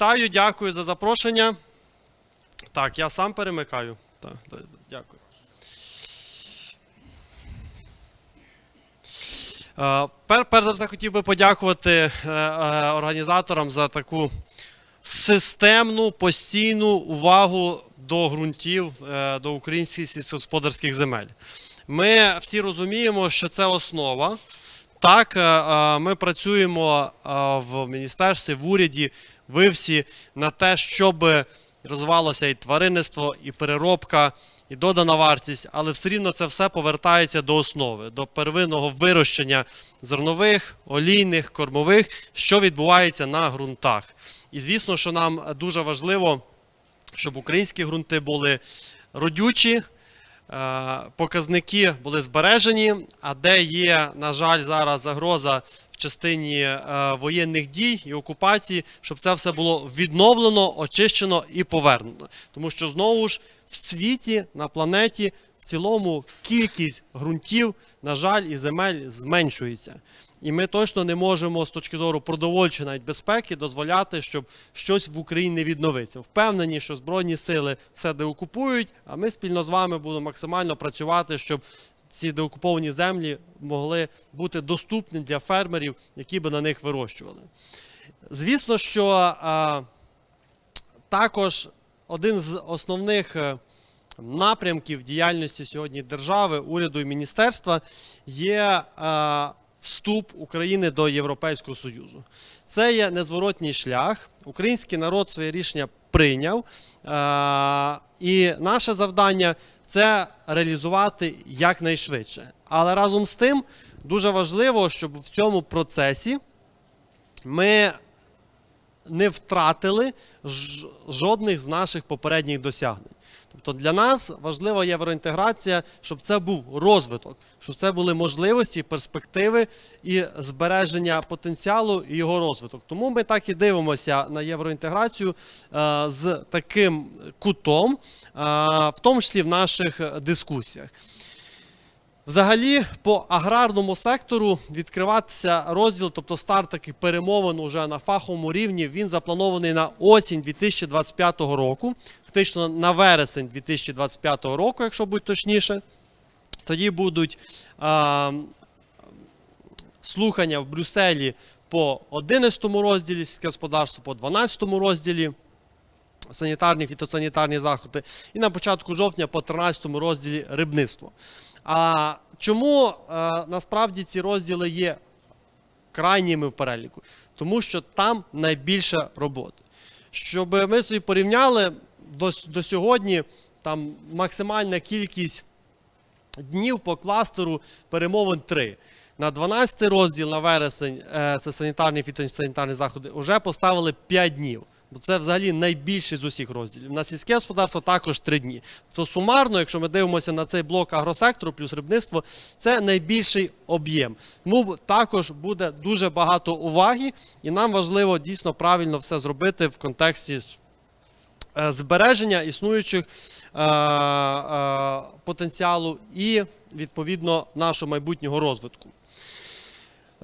Вітаю, дякую за запрошення. Так, я сам перемикаю. Так, дякую. Е, Пер, перш за все хотів би подякувати е, е, організаторам за таку системну, постійну увагу до ґрунтів, до українських сільськогосподарських земель. Ми всі розуміємо, що це основа. Так, е, е, ми працюємо е, в міністерстві, в уряді, ви всі на те, щоб розвивалося і тваринництво, і переробка, і додана вартість, але все рівно це все повертається до основи, до первинного вирощення зернових, олійних, кормових, що відбувається на ґрунтах. І звісно, що нам дуже важливо, щоб українські ґрунти були родючі, показники були збережені, а де є, на жаль, зараз загроза в частині е, воєнних дій і окупації, щоб це все було відновлено, очищено і повернено. Тому що знову ж в світі, на планеті, в цілому кількість ґрунтів, на жаль, і земель зменшується. І ми точно не можемо з точки зору продовольчої навіть безпеки дозволяти, щоб щось в Україні не відновиться. Впевнені, що Збройні сили все деокупують, а ми спільно з вами будемо максимально працювати, щоб ці деокуповані землі могли бути доступні для фермерів, які би на них вирощували. Звісно, що а, також один з основних е, напрямків діяльності сьогодні держави, уряду і міністерства є е, вступ України до Європейського Союзу. Це є незворотній шлях. Український народ своє рішення прийняв. Е, і наше завдання це реалізувати якнайшвидше. Але разом з тим дуже важливо, щоб в цьому процесі ми не втратили жодних з наших попередніх досягнень. Тобто для нас важлива євроінтеграція, щоб це був розвиток, щоб це були можливості, перспективи і збереження потенціалу і його розвиток. Тому ми так і дивимося на євроінтеграцію е, з таким кутом, е, в тому числі в наших дискусіях. Взагалі, по аграрному сектору відкриватися розділ, тобто старт таких перемовин уже на фаховому рівні, він запланований на осінь 2025 року, фактично на вересень 2025 року, якщо бути точніше. Тоді будуть а, слухання в Брюсселі по 11 розділі сільське господарство, по 12 розділі санітарні фітосанітарні заходи, і на початку жовтня по 13 розділі рибництво. А чому е, насправді ці розділи є крайніми в переліку? Тому що там найбільше роботи. Щоб ми собі порівняли до, до сьогодні, там максимальна кількість днів по кластеру перемовин 3. На 12 розділ на вересень, е, це санітарні фітосанітарні заходи, вже поставили 5 днів. Бо це взагалі найбільший з усіх розділів. На сільське господарство також 3 дні. То сумарно, якщо ми дивимося на цей блок агросектору плюс рибництво, це найбільший об'єм. Тому також буде дуже багато уваги, і нам важливо дійсно правильно все зробити в контексті е, збереження існуючих е, е, потенціалу і відповідно нашого майбутнього розвитку.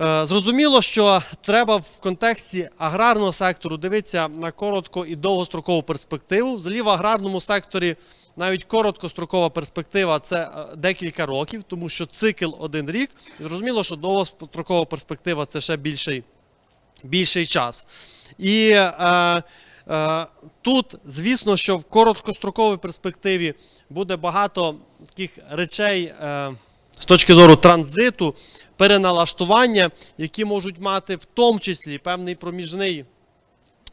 Е, Зрозуміло, що треба в контексті аграрного сектору дивитися на коротко і довгострокову перспективу. Взагалі в аграрному секторі навіть короткострокова перспектива це е, декілька років, тому що цикл один рік. І зрозуміло, що довгострокова перспектива це ще більший, більший час. І е, е, тут, звісно, що в короткостроковій перспективі буде багато таких речей. Е, з точки зору транзиту, переналаштування, які можуть мати в тому числі певний проміжний,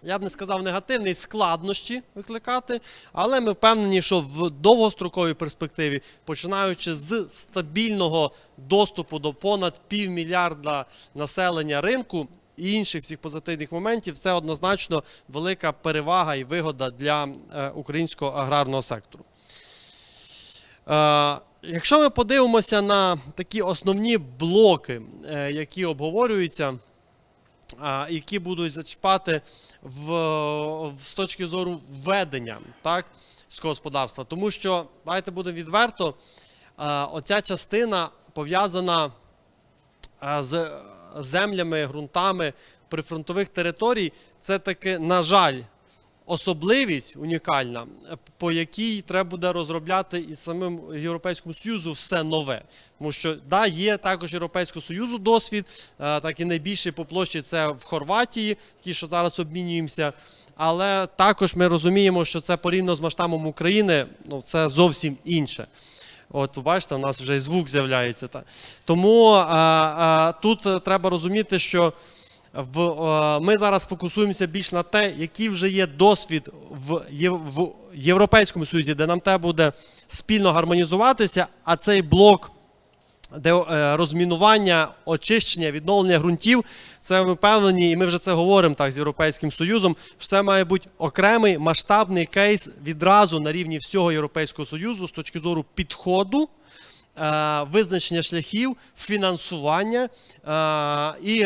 я б не сказав негативний, складнощі викликати, але ми впевнені, що в довгостроковій перспективі, починаючи з стабільного доступу до понад півмільярда населення ринку і інших всіх позитивних моментів, це однозначно велика перевага і вигода для е, українського аграрного сектору. Якщо ми подивимося на такі основні блоки, е, які обговорюються, які будуть зачіпати в, з точки зору ведення так, господарства, тому що, давайте будемо відверто, оця частина пов'язана з землями, ґрунтами прифронтових територій, це таки, на жаль, особливість унікальна, е, по якій треба буде розробляти і самим Європейському Союзу все нове. Тому що да, є також Європейського Союзу досвід, е, так і найбільший по площі це в Хорватії, ті, що зараз обмінюємося. Але також ми розуміємо, що це порівняно з масштабом України, ну це зовсім інше. От, ви бачите, у нас вже і звук з'являється. Тому а, а, тут е, треба розуміти, що в, е, ми зараз фокусуємося більш на те, який вже є досвід в, в Європейському Союзі, де нам треба буде спільно гармонізуватися, а цей блок де е, розмінування, очищення, відновлення ґрунтів, це ми впевнені, і ми вже це говоримо так з Європейським Союзом. що Це має бути окремий масштабний кейс відразу на рівні всього Європейського Союзу з точки зору підходу. е, Визначення шляхів, фінансування і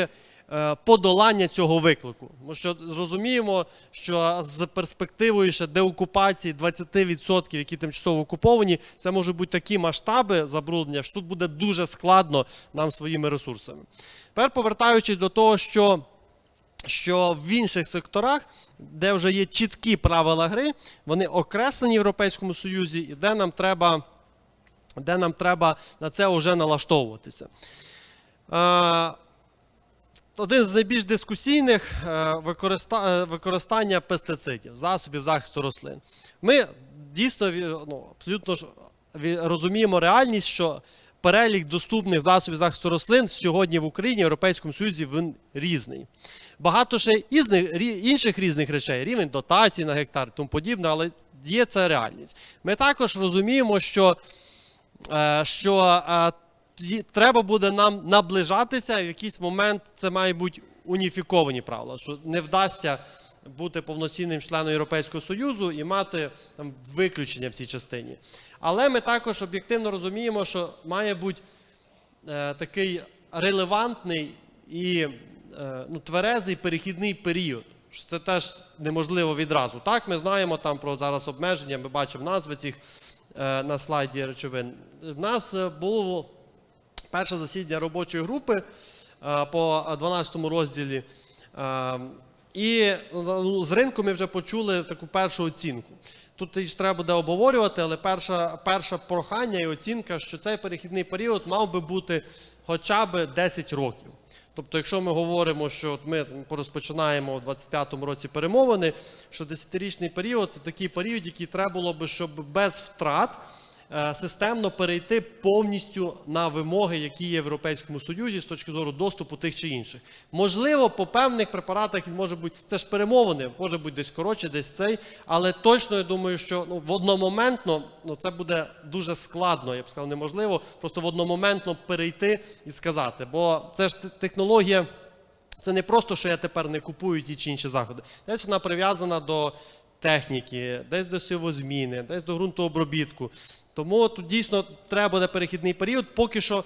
подолання цього виклику. Тому що розуміємо, що з перспективою ще деокупації 20%, які тимчасово окуповані, це можуть бути такі масштаби забруднення, що тут буде дуже складно нам своїми ресурсами. Тепер повертаючись до того, що що в інших секторах, де вже є чіткі правила гри, вони окреслені в Європейському Союзі, і де нам треба, де нам треба на це вже налаштовуватися. Один з найбільш дискусійних е, е, використання пестицидів, засобів захисту рослин. Ми дійсно ну, абсолютно розуміємо реальність, що перелік доступних засобів захисту рослин сьогодні в Україні, в Європейському Союзі він різний. Багато ще ізних, рі- інших різних речей, рівень дотацій на гектар тому подібне, але є це реальність. Ми також розуміємо, що е, що треба буде нам наближатися, в якийсь момент це має бути уніфіковані правила, що не вдасться бути повноцінним членом Європейського Союзу і мати там, виключення в цій частині. Але ми також об'єктивно розуміємо, що має бути е, такий релевантний і е, ну, тверезий перехідний період. Що Це теж неможливо відразу. Так, ми знаємо там про зараз обмеження, ми бачимо назви цих е, на слайді речовин. В нас е, було перше засідання робочої групи е, по 12 розділі. Е, І ну, з ринку ми вже почули таку першу оцінку. Тут ж треба буде обговорювати, але перша, перша прохання і оцінка, що цей перехідний період мав би бути хоча б 10 років. Тобто, якщо ми говоримо, що ми розпочинаємо у 25-му році перемовини, що 10-річний період це такий період, який треба було би, щоб без втрат системно перейти повністю на вимоги, які є в Європейському Союзі з точки зору доступу тих чи інших. Можливо, по певних препаратах він може бути, це ж перемовини, може бути десь коротше, десь цей, але точно я думаю, що ну, в одномоментно ну, це буде дуже складно, я б сказав, неможливо, просто в одномоментно перейти і сказати. Бо це ж технологія. Це не просто, що я тепер не купую ті чи інші заходи. Десь вона прив'язана до техніки, десь до сівозміни, десь до ґрунтообробітку. Тому тут дійсно треба буде перехідний період. Поки що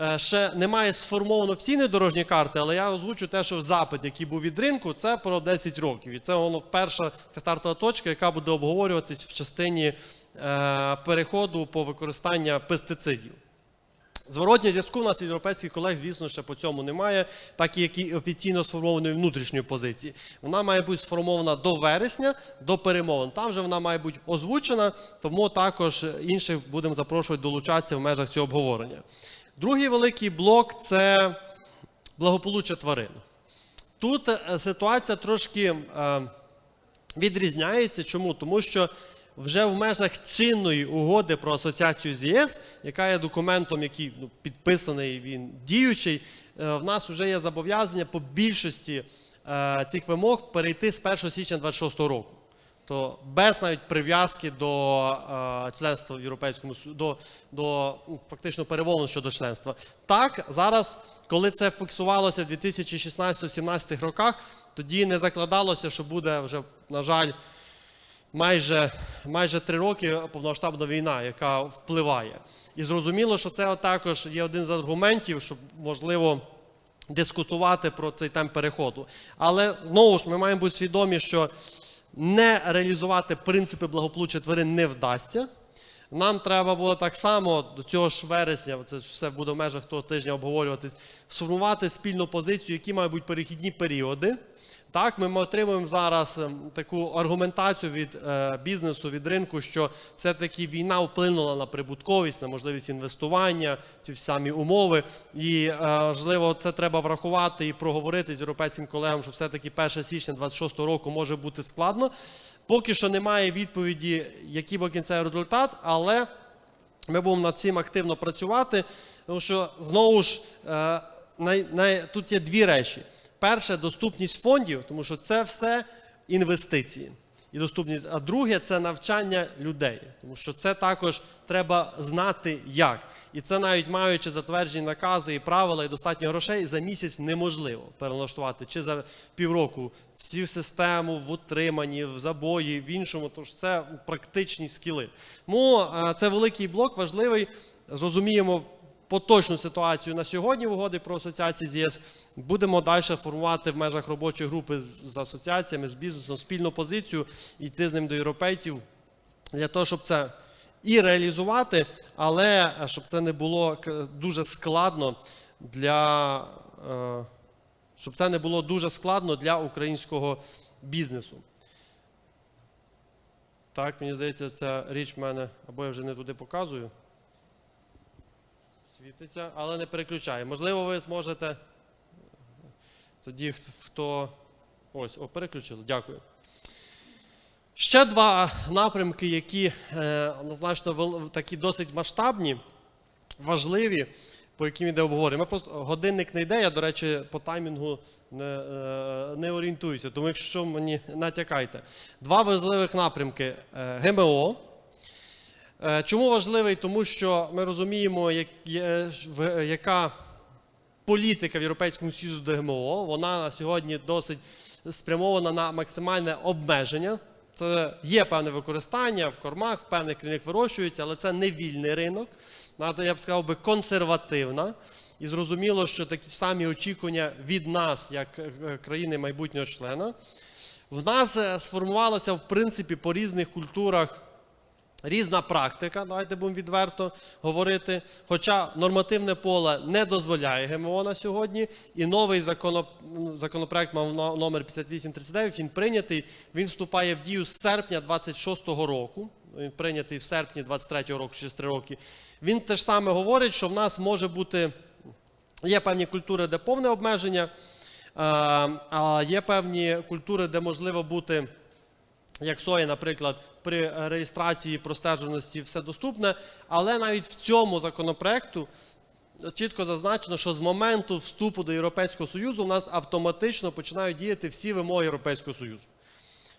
е, ще немає сформовано офіційної дорожньої карти, але я озвучу те, що в запит, який був від ринку, це про 10 років. І це воно перша стартова точка, яка буде обговорюватись в частині е, переходу по використанню пестицидів. Зворотнього зв'язку в нас від європейських колег, звісно, ще по цьому немає, так як і офіційно сформованої внутрішньої позиції. Вона має бути сформована до вересня, до перемовин. Там вже вона має бути озвучена, тому також інших будемо запрошувати долучатися в межах цього обговорення. Другий великий блок це благополуччя тварин. Тут е, ситуація трошки е, відрізняється. Чому? Тому що вже в межах чинної угоди про асоціацію з ЄС, яка є документом, який ну, підписаний, він діючий, е, в нас вже є зобов'язання по більшості е, цих вимог перейти з 1 січня 2026 року. То без навіть прив'язки до е, членства в Європейському до, до ну, фактично перемовин щодо членства. Так, зараз, коли це фіксувалося в 2016-2017 роках, тоді не закладалося, що буде вже, на жаль, майже, майже три роки повномасштабна війна, яка впливає. І зрозуміло, що це також є один з аргументів, щоб можливо дискутувати про цей темп переходу. Але знову ж ми маємо бути свідомі, що не реалізувати принципи благополуччя тварин не вдасться. Нам треба було так само до цього ж вересня, це все буде в межах того тижня обговорюватись, сформувати спільну позицію, які мають бути перехідні періоди, Так, ми отримуємо зараз ем, таку аргументацію від е, бізнесу, від ринку, що все-таки війна вплинула на прибутковість, на можливість інвестування, ці самі умови. І е, можливо, це треба врахувати і проговорити з європейським колегам, що все-таки 1 січня 26 року може бути складно. Поки що немає відповіді, який буде кінцевий результат, але ми будемо над цим активно працювати, тому що знову ж е, най, най, тут є дві речі. Перше доступність фондів, тому що це все інвестиції і доступність. А друге це навчання людей, тому що це також треба знати як. І це навіть маючи затверджені накази і правила, і достатньо грошей, за місяць неможливо перелаштувати чи за півроку всю систему в утриманні, в забої, в іншому. Тож це практичні скіли. Тому е, це великий блок, важливий. Зрозуміємо поточну ситуацію на сьогодні в угоди про асоціації з ЄС. Будемо далі формувати в межах робочої групи з асоціаціями, з бізнесом спільну позицію йти з ним до європейців для того, щоб це і реалізувати, але е, щоб це не було дуже складно для. е, Щоб це не було дуже складно для українського бізнесу. Так, мені здається, ця річ в мене, або я вже не туди показую. Світиться, але не переключає. Можливо, ви зможете. Тоді хто-. Ось, о, переключили. Дякую. Ще два напрямки, які е, однозначно такі досить масштабні, важливі, по яким йде обговорення. Просто годинник не йде, я, до речі, по таймінгу не, е, не орієнтуюся, тому якщо що, мені натякайте. Два важливих напрямки: Е, ГМО. Е, Чому важливий? Тому що ми розуміємо, яка політика в Європейському Союзі до ГМО. Вона на сьогодні досить спрямована на максимальне обмеження. Це є певне використання в кормах, в певних країнах вирощується, але це не вільний ринок. Я б сказав би, консервативна. І зрозуміло, що такі самі очікування від нас, як е, країни майбутнього члена. В нас е, сформувалося, в принципі, по різних культурах різна практика, давайте будемо відверто говорити. Хоча нормативне поле не дозволяє ГМО на сьогодні, і новий законопроект мав номер 5839, він прийнятий, він вступає в дію з серпня 26-го року. Він прийнятий в серпні 23-го року, через 3 роки. Він теж саме говорить, що в нас може бути Є певні культури, де повне обмеження, е, а є певні культури, де можливо бути, як соя, наприклад, при реєстрації простежуваності все доступне. Але навіть в цьому законопроекту чітко зазначено, що з моменту вступу до Європейського Союзу у нас автоматично починають діяти всі вимоги Європейського Союзу.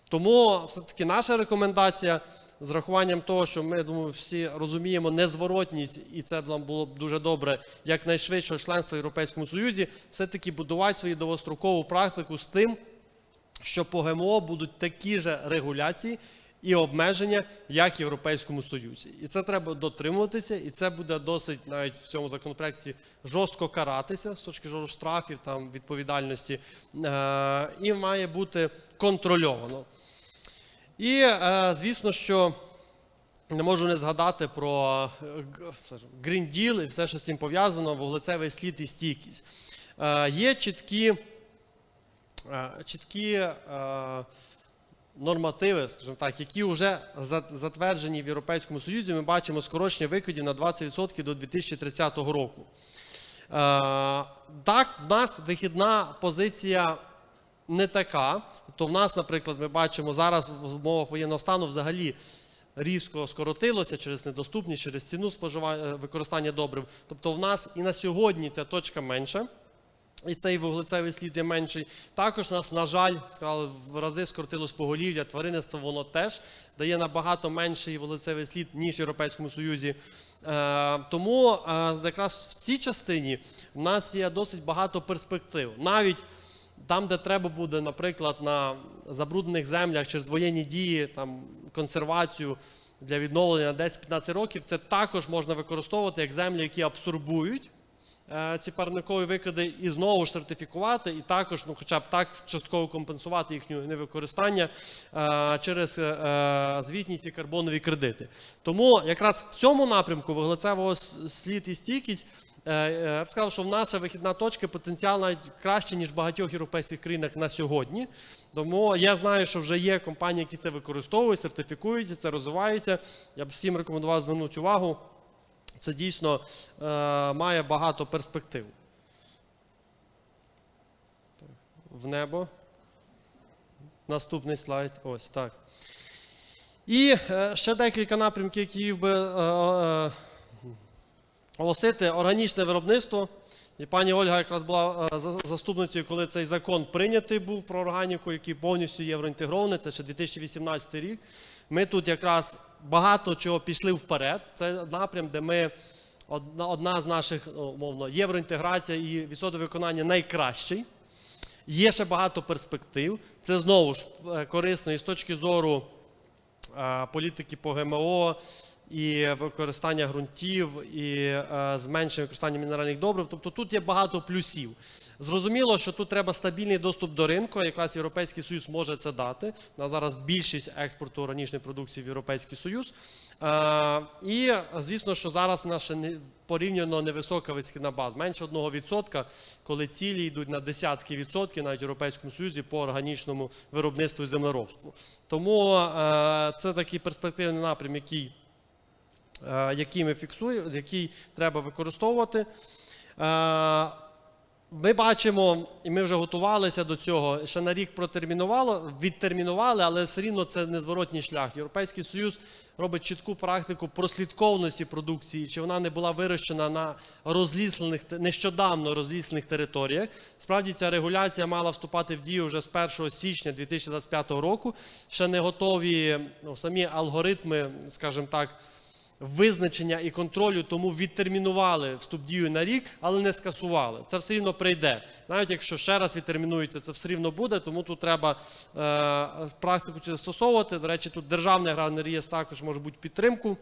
Тому все-таки наша рекомендація з рахуванням того, що ми думаю, всі розуміємо незворотність, і це нам було б дуже добре, якнайшвидшого членства в Європейському Союзі, все-таки будувати свою довгострокову практику з тим, що по ГМО будуть такі ж регуляції і обмеження, як в Європейському Союзі. І це треба дотримуватися, і це буде досить навіть в цьому законопроекті жорстко каратися з точки зору штрафів, там відповідальності, е- і має бути контрольовано. І, е, звісно, що не можу не згадати про е, г- все ж, Green Deal і все, що з цим пов'язано, вуглецевий слід і стійкість. Є чіткі, чіткі е, нормативи, скажімо так, які вже затверджені в Європейському Союзі. Ми бачимо скорочення викидів на 20% до 2030 року. Е, Так, в нас вихідна позиція не така. То в нас, наприклад, ми бачимо зараз в умовах воєнного стану взагалі різко скоротилося через недоступність, через ціну споживання використання добрив. Тобто, в нас і на сьогодні ця точка менша. І цей вуглецевий слід є менший. Також нас, на жаль, сказали, в рази скоротилось поголів'я, тваринництво воно теж дає набагато менший вуглецевий слід, ніж в Європейському Союзі. Е, тому е, якраз в цій частині в нас є досить багато перспектив. Навіть там, де треба буде, наприклад, на забруднених землях через воєнні дії, там, консервацію для відновлення на 10-15 років, це також можна використовувати як землі, які абсорбують ці парникові викиди, і знову ж сертифікувати, і також, ну, хоча б так, частково компенсувати їхнє невикористання е, через е, звітність і карбонові кредити. Тому якраз в цьому напрямку вуглецевого слід і стійкість е, е, я б сказав, що в наша вихідна точка потенціал навіть краще, ніж в багатьох європейських країнах на сьогодні. Тому я знаю, що вже є компанії, які це використовують, сертифікуються, це розвиваються. Я б всім рекомендував звернути увагу. Це дійсно е, має багато перспектив. В небо. Наступний слайд. Ось так. І е, ще декілька напрямків, які я би е, е, оголосити. Органічне виробництво. І пані Ольга якраз була е, заступницею, коли цей закон прийнятий був про органіку, який повністю євроінтегрований. Це ще 2018 рік. Ми тут якраз багато чого пішли вперед. Це напрям, де ми одна, з наших ну, умовно євроінтеграція і відсоток виконання найкращий. Є ще багато перспектив. Це знову ж е, корисно і з точки зору е, політики по ГМО, і використання ґрунтів, і е, зменшення використання мінеральних добрив. Тобто тут є багато плюсів. Зрозуміло, що тут треба стабільний доступ до ринку. Якраз Європейський Союз може це дати. На зараз більшість експорту органічної продукції в Європейський Союз. Е, і звісно, що зараз наша порівняно невисока висхідна база, менше 1%, коли цілі йдуть на десятки відсотків навіть Європейському Союзі по органічному виробництву і землеробству. Тому е, це такий перспективний напрям, який е, який ми фіксуємо, який треба використовувати. Ми бачимо, і ми вже готувалися до цього. Ще на рік протермінувало, відтермінували, але все рівно це незворотній шлях. Європейський Союз робить чітку практику прослідковності продукції, чи вона не була вирощена на розліслених нещодавно розліслених територіях. Справді ця регуляція мала вступати в дію вже з 1 січня 2025 року. Ще не готові ну, самі алгоритми, скажімо так визначення і контролю, тому відтермінували вступ дію на рік, але не скасували. Це все рівно прийде. Навіть якщо ще раз відтермінується, це все рівно буде, тому тут треба е, практику цю застосовувати. До речі, тут державний аграрний реєстр також може бути підтримку.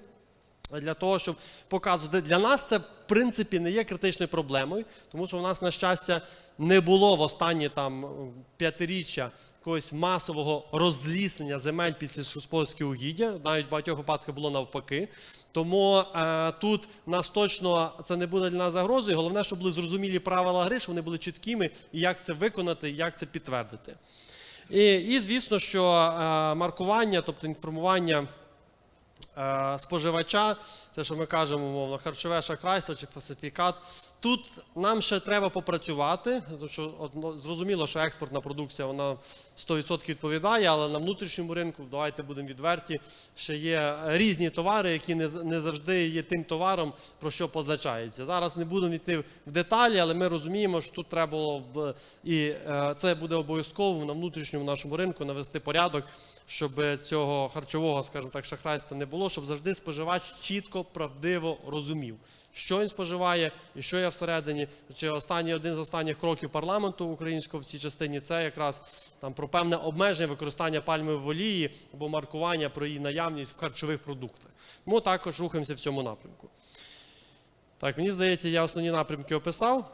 Для того, щоб показувати, для нас це в принципі не є критичною проблемою, тому що у нас, на щастя, не було в останні там п'ятиріччя якогось масового розліснення земель під сільськогосподарське угіддя. Навіть в багатьох випадках було навпаки. Тому е, тут нас точно це не буде для нас загрозою. Головне, щоб були зрозумілі правила гри, щоб вони були чіткими, і як це виконати, як це підтвердити. І, і звісно, що е, маркування, тобто інформування споживача, це що ми кажемо, мовно, харчове шахрайство чи фальсифікат. Тут нам ще треба попрацювати, тому що одно, зрозуміло, що експортна продукція вона 100% відповідає, але на внутрішньому ринку, давайте будемо відверті, ще є різні товари, які не, не завжди є тим товаром, про що позначається. Зараз не будемо йти в деталі, але ми розуміємо, що тут треба було б- і е, це буде обов'язково на внутрішньому нашому ринку навести порядок, щоб цього харчового, скажімо так, шахрайства не було, щоб завжди споживач чітко, правдиво розумів, що він споживає і що є всередині. Чи останній один з останніх кроків парламенту українського в цій частині це якраз там про певне обмеження використання пальмової олії або маркування про її наявність в харчових продуктах. Ми також рухаємося в цьому напрямку. Так, мені здається, я основні напрямки описав.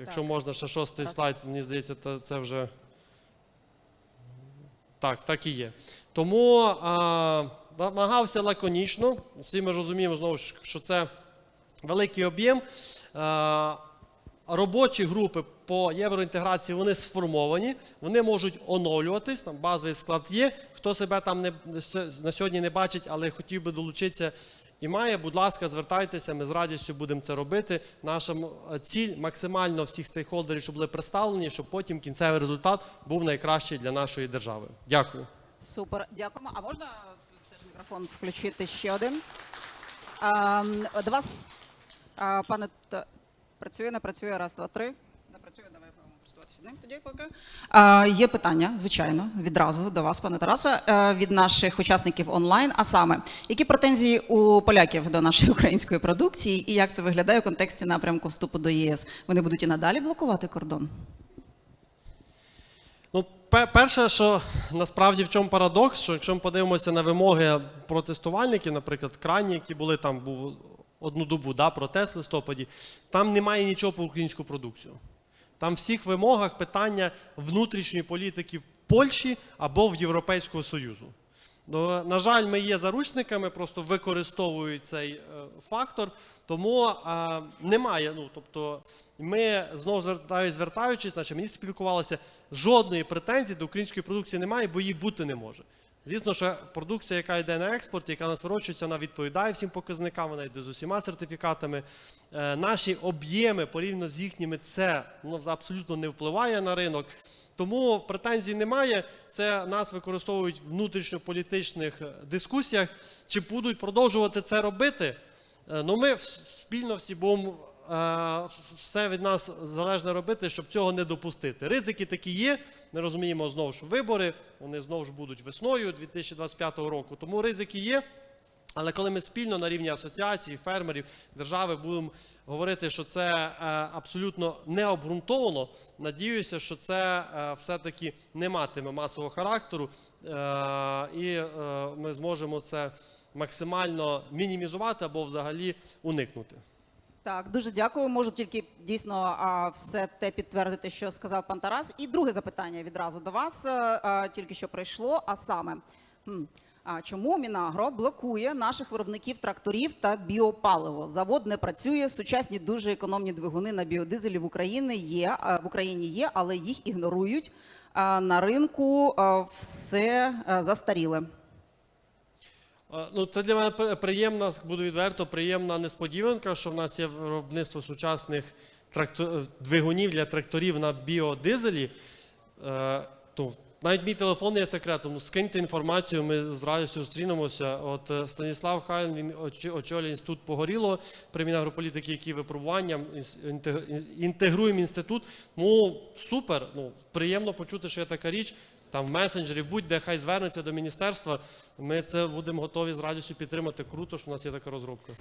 Якщо Так. можна ще шостий Так. слайд, мені здається, це, це вже. Так, так і є. Тому а, намагався лаконічно. Всі ми розуміємо знову що це великий об'єм. Робочі групи по євроінтеграції вони сформовані, вони можуть оновлюватись. Там базовий склад є. Хто себе там не, на сьогодні не бачить, але хотів би долучитися і має, будь ласка, звертайтеся, ми з радістю будемо це робити. Наша ціль максимально всіх стейкхолдерів, щоб були представлені, щоб потім кінцевий результат був найкращий для нашої держави. Дякую. Супер, дякуємо. А можна теж мікрофон включити ще один? Ем, до вас, е, пане, працює, не працює, раз, два, три. Не працює, давай тоді поки. Е, є питання, звичайно, відразу до вас, пане Тарасе, е, від наших учасників онлайн. А саме, які претензії у поляків до нашої української продукції і як це виглядає в контексті напрямку вступу до ЄС? Вони будуть і надалі блокувати кордон? Ну, перше, що насправді в чому парадокс, що якщо ми подивимося на вимоги протестувальників, наприклад, крайні, які були там був одну добу, да, протест в листопаді, там немає нічого про українську продукцію. Там в всіх вимогах питання внутрішньої політики в Польщі або в Європейського Союзу. Ну, на жаль, ми є заручниками, просто використовують цей е, фактор, тому е, немає. Ну, тобто, ми знову звертаю, звертаючись, наче мені спілкувалися, жодної претензії до української продукції немає, бо її бути не може. Звісно, що продукція, яка йде на експорт, яка нас вирощується, вона відповідає всім показникам, вона йде з усіма сертифікатами. Е, наші об'єми порівняно з їхніми, це ну, абсолютно не впливає на ринок. Тому претензій немає. Це нас використовують в внутрішньополітичних е, дискусіях. Чи будуть продовжувати це робити? Е, Ну, ми спільно всі будемо все від нас залежне робити, щоб цього не допустити. Ризики такі є. Ми розуміємо знову ж вибори. Вони знову ж будуть весною 2025 року. Тому ризики є. Але коли ми спільно на рівні асоціації, фермерів, держави будемо говорити, що це е, абсолютно не обґрунтовано, надіюся, що це е, все-таки не матиме масового характеру, е, і е, ми зможемо це максимально мінімізувати або взагалі уникнути. Так, дуже дякую. Можу тільки дійсно все те підтвердити, що сказав пан Тарас. І друге запитання відразу до вас е, е, тільки що прийшло. А саме, а чому Мінагро блокує наших виробників тракторів та біопаливо? Завод не працює. Сучасні дуже економні двигуни на біодизелі в Україні є е, в Україні є, але їх ігнорують. На ринку все застаріле. Ну, це для мене приємна, буду відверто, приємна несподіванка, що в нас є виробництво сучасних двигунів для тракторів на біодизелі. Е, то навіть мій телефон є секретом. Ну, скиньте інформацію, ми з радістю зустрінемося. От е, Станіслав Хайн, він очолює інститут погоріло при Мінагрополітики, які випробуванням інтегруємо інститут. Ну супер. Ну приємно почути, що є така річ. Там в месенджері, будь-де хай звернеться до міністерства. Ми це будемо готові з радістю підтримати. Круто, що в нас є така розробка.